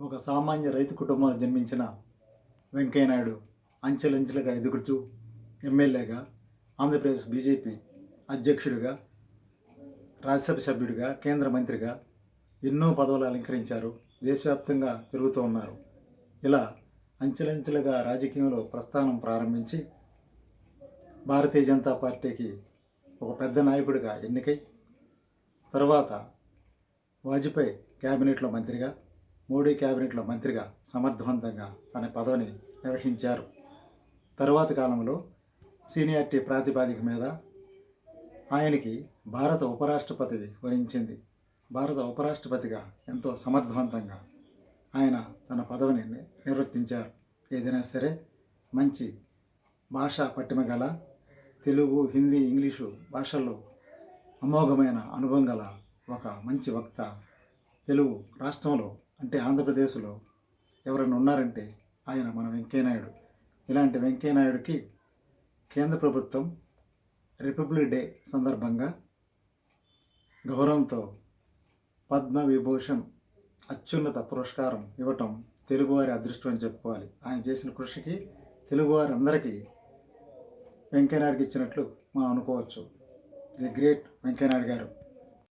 ఒక సామాన్య రైతు కుటుంబంలో జన్మించిన వెంకయ్యనాయుడు అంచెలంచెలుగా ఎదుగుతూ ఎమ్మెల్యేగా ఆంధ్రప్రదేశ్ బీజేపీ అధ్యక్షుడిగా రాజ్యసభ సభ్యుడిగా కేంద్ర మంత్రిగా ఎన్నో పదవులు అలంకరించారు. దేశవ్యాప్తంగా తిరుగుతూ ఉన్నారు. ఇలా అంచెలంచెలుగా రాజకీయంలో ప్రస్థానం ప్రారంభించి భారతీయ జనతా పార్టీకి ఒక పెద్ద నాయకుడిగా ఎన్నికై తర్వాత వాజ్పేయి క్యాబినెట్లో మంత్రిగా మోడీ క్యాబినెట్లో మంత్రిగా సమర్థవంతంగా తన పదవిని నిర్వహించారు. తరువాత కాలంలో సీనియారిటీ ప్రాతిపాదిక మీద ఆయనకి భారత ఉపరాష్ట్రపతి వరించింది. భారత ఉపరాష్ట్రపతిగా ఎంతో సమర్థవంతంగా ఆయన తన పదవిని నిర్వర్తించారు. ఏదైనా సరే మంచి భాషా పట్టిమ గల తెలుగు హిందీ ఇంగ్లీషు భాషల్లో అమోఘమైన అనుభవం గల ఒక మంచి వక్త తెలుగు రాష్ట్రంలో అంటే ఆంధ్రప్రదేశ్లో ఎవరైనా ఉన్నారంటే ఆయన మన వెంకయ్యనాయుడు. ఇలాంటి వెంకయ్యనాయుడికి కేంద్ర ప్రభుత్వం రిపబ్లిక్ డే సందర్భంగా గౌరవంతో పద్మ విభూషణ్ అత్యున్నత పురస్కారం ఇవ్వటం తెలుగువారి అదృష్టం అని చెప్పుకోవాలి. ఆయన చేసిన కృషికి తెలుగువారి అందరికీ వెంకయ్యనాయుడికి ఇచ్చినట్లు మనం అనుకోవచ్చు. ది గ్రేట్ వెంకయ్యనాయుడు గారు.